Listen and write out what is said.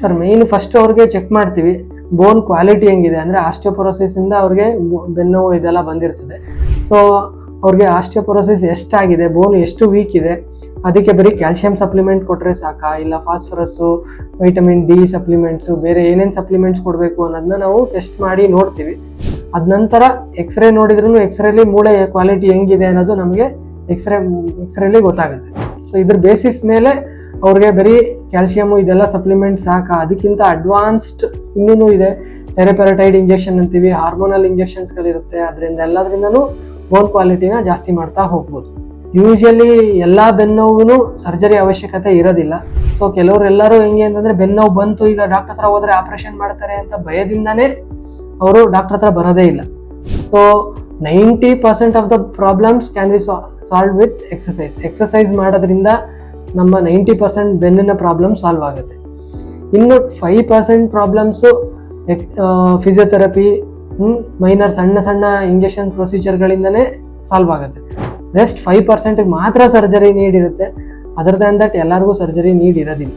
Sir main first ಅವ್ರಿಗೆ check ಮಾಡ್ತೀವಿ. Bone quality ಹೆಂಗಿದೆ? ಅಂದರೆ ಆಸ್ಟಿಯೋಪೊರೋಸಿಸ್ ಇಂದ ಅವ್ರಿಗೆ ಬೆನ್ನು ಇದೆಲ್ಲ ಬಂದಿರ್ತದೆ. ಸೊ ಅವ್ರಿಗೆ ಆಸ್ಟಿಯೋಪೊರೋಸಿಸ್ ಎಷ್ಟಾಗಿದೆ? ಬೋನ್ ಎಷ್ಟು ವೀಕ್ ಇದೆ? ಅದಕ್ಕೆ ಬರೀ ಕ್ಯಾಲ್ಸಿಯಂ ಸಪ್ಲಿಮೆಂಟ್ ಕೊಟ್ಟರೆ ಸಾಕಾ? ಇಲ್ಲ ಫಾಸ್ಫರಸ್ಸು ವೈಟಮಿನ್ ಡಿ ಸಪ್ಲಿಮೆಂಟ್ಸು ಬೇರೆ ಏನೇನು ಸಪ್ಲಿಮೆಂಟ್ಸ್ ಕೊಡಬೇಕು ಅನ್ನೋದನ್ನ ನಾವು ಟೆಸ್ಟ್ ಮಾಡಿ ನೋಡ್ತೀವಿ. ಅದ ನಂತರ ಎಕ್ಸ್ರೇ ನೋಡಿದ್ರೂ ಎಕ್ಸ್ರೇಲಿ ಮೂಳೆ ಕ್ವಾಲಿಟಿ ಹೆಂಗಿದೆ ಅನ್ನೋದು ನಮಗೆ ಎಕ್ಸ್ರೇ ಎಕ್ಸ್ರೇಲಿ ಗೊತ್ತಾಗುತ್ತೆ. ಸೊ ಇದ್ರ ಬೇಸಿಸ್ ಮೇಲೆ ಅವ್ರಿಗೆ ಬರೀ ಕ್ಯಾಲ್ಸಿಯಮು ಇದೆಲ್ಲ ಸಪ್ಲಿಮೆಂಟ್ ಸಾಕಾ. ಅದಕ್ಕಿಂತ ಅಡ್ವಾನ್ಸ್ಡ್ ಇನ್ನೂ ಇದೆ. ಟೆರೆಪೆರಟೈಡ್ ಇಂಜೆಕ್ಷನ್ ಅಂತೀವಿ ಹಾರ್ಮೋನಲ್ ಇಂಜೆಕ್ಷನ್ಸ್ಗಳಿರುತ್ತೆ ಅದರಿಂದ ಎಲ್ಲದರಿಂದನೂ ಬೋನ್ ಕ್ವಾಲಿಟಿನ ಜಾಸ್ತಿ ಮಾಡ್ತಾ ಹೋಗ್ಬೋದು. ಯೂಶಲಿ ಎಲ್ಲ ಬೆನ್ನೋವು ಸರ್ಜರಿ ಅವಶ್ಯಕತೆ ಇರೋದಿಲ್ಲ. ಸೊ ಕೆಲವರೆಲ್ಲರೂ ಹೆಂಗೆ ಅಂತಂದ್ರೆ ಬೆನ್ನೋವು ಬಂತು, ಈಗ ಡಾಕ್ಟರ್ ಹತ್ರ ಹೋದರೆ ಆಪ್ರೇಷನ್ ಮಾಡ್ತಾರೆ ಅಂತ ಭಯದಿಂದನೇ ಅವರು ಡಾಕ್ಟರ್ ಹತ್ರ ಬರೋದೇ ಇಲ್ಲ. So ninety percent of the problems can be solve with exercise exercise ಮಾಡೋದ್ರಿಂದ ನಮ್ಮ ನೈಂಟಿ ಪರ್ಸೆಂಟ್ ಬೆನ್ನಿನ ಪ್ರಾಬ್ಲಮ್ ಸಾಲ್ವ್ ಆಗುತ್ತೆ. ಇನ್ನು five percent problems physiotherapy minor ಸಣ್ಣ ಸಣ್ಣ ಇಂಜೆಕ್ಷನ್ ಪ್ರೊಸೀಜರ್ಗಳಿಂದನೇ ಸಾಲ್ವ್ ಆಗುತ್ತೆ. ನೆಕ್ಸ್ಟ್ ಫೈವ್ ಪರ್ಸೆಂಟಿಗೆ ಮಾತ್ರ ಸರ್ಜರಿ ನೀಡಿರುತ್ತೆ. ಅದರ್ ದಟ್ ಎಲ್ಲರಿಗೂ ಸರ್ಜರಿ ನೀಡ್ ಇರೋದಿಲ್ಲ